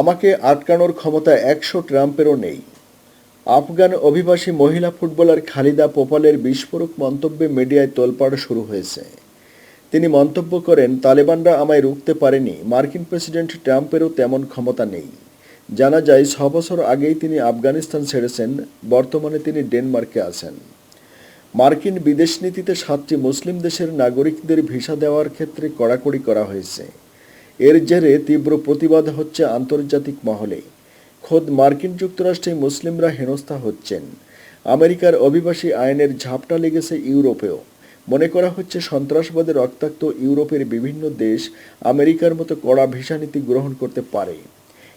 আমাকে আটকানোর ক্ষমতা একশো ট্রাম্পেরও নেই। আফগান অভিবাসী মহিলা ফুটবলার খালিদা পোপালের বিস্ফোরক মন্তব্যে মিডিয়ায় তোলপাড় শুরু হয়েছে। তিনি মন্তব্য করেন, তালেবানরা আমায় রুখতে পারেনি, মার্কিন প্রেসিডেন্ট ট্রাম্পেরও তেমন ক্ষমতা নেই। জানা যায়, ছ বছর আগেই তিনি আফগানিস্তান ছেড়েছেন, বর্তমানে তিনি ডেনমার্কে আছেন। মার্কিন বিদেশ নীতিতে সাতটি মুসলিম দেশের নাগরিকদের ভিসা দেওয়ার ক্ষেত্রে কড়াকড়ি করা হয়েছে। এর জেরে তীব্র প্রতিবাদ হচ্ছে আন্তর্জাতিক মহলে। খোদ মার্কিন যুক্তরাষ্ট্রে মুসলিমরা হেনস্থা হচ্ছেন। আমেরিকার অভিবাসী আইনের ঝাপটা লেগেছে ইউরোপেও। মনে করা হচ্ছে সন্ত্রাসবাদের রক্তাক্ত ইউরোপের বিভিন্ন দেশ আমেরিকার মতো কড়া ভিসা নীতি গ্রহণ করতে পারে।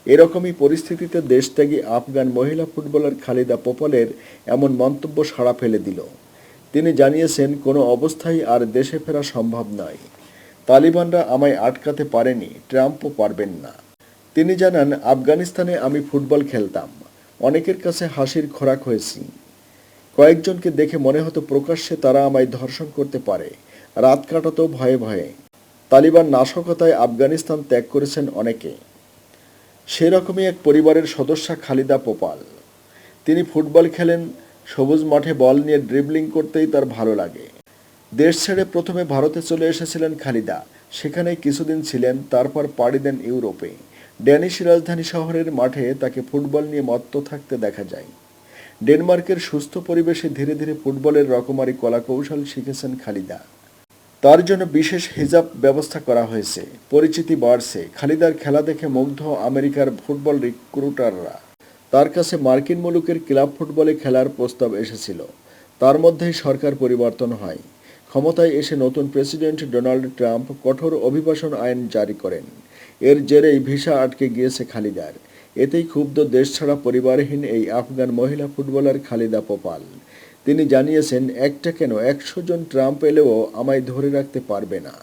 এরকমই পরিস্থিতিতে দেশত্যাগী আফগান মহিলা ফুটবলার খালিদা পোপলের এমন মন্তব্য সাড়া ফেলে দিল। তিনি জানিয়েছেন, কোনো অবস্থায় আর দেশে ফেরা সম্ভব নয়। তালিবানরা আমায় আটকাতে পারেনি, ট্রাম্পও পারবেন না। তিনি জানান, আফগানিস্তানে আমি ফুটবল খেলতাম। অনেকের কাছে হাসির খোরাক হয়েছি। কয়েকজনকে দেখে মনে হতো প্রকাশ্যে তারা আমায় ধর্ষণ করতে পারে। রাত কাটাতো ভয়ে ভয়ে। তালিবান নাশকতায় আফগানিস্তান ত্যাগ করেছেন অনেকে। সেরকমই এক পরিবারের সদস্যা খালিদা পোপাল। তিনি ফুটবল খেলেন, সবুজ মাঠে বল নিয়ে ড্রিবলিং করতেই তার ভালো লাগে। দেশ ছেড়ে প্রথমে ভারতে চলে এসেছিলেন খালিদা। সেখানে কিছুদিন ছিলেন, তারপর পাড়ি দেন ইউরোপে। ড্যানিশ রাজধানী শহরের মাঠে তাকে ফুটবল নিয়ে মত্ত থাকতে দেখা যায়। ডেনমার্কের সুস্থ পরিবেশে ধীরে ধীরে ফুটবলের রকমারি কলাকৌশল শিখেছেন খালিদা। তার জন্য বিশেষ হিজাব ব্যবস্থা করা হয়েছে। পরিচিতি বাড়ছে। খালিদার খেলা দেখে মুগ্ধ আমেরিকার ফুটবল রিক্রুটাররা। তার কাছে মার্কিন মুলুকের ক্লাব ফুটবলে খেলার প্রস্তাব এসেছিল। তার মধ্যেই সরকার পরিবর্তন হয়। ক্ষমতায় এসে নতুন প্রেসিডেন্ট ডোনাল্ড ট্রাম্প কঠোর অভিবাসন আইন জারি করেন। এর জেরেই ভিসা আটকে গিয়েছে খালিদার। এতেই ক্ষুব্ধ দেশ ছাড়া পরিবারহীন এই আফগান মহিলা ফুটবলার খালিদা পোপাল। তিনি জানিয়েছেন, একটা কেন একশো জন ট্রাম্প এলেও আমায় ধরে রাখতে পারবে না।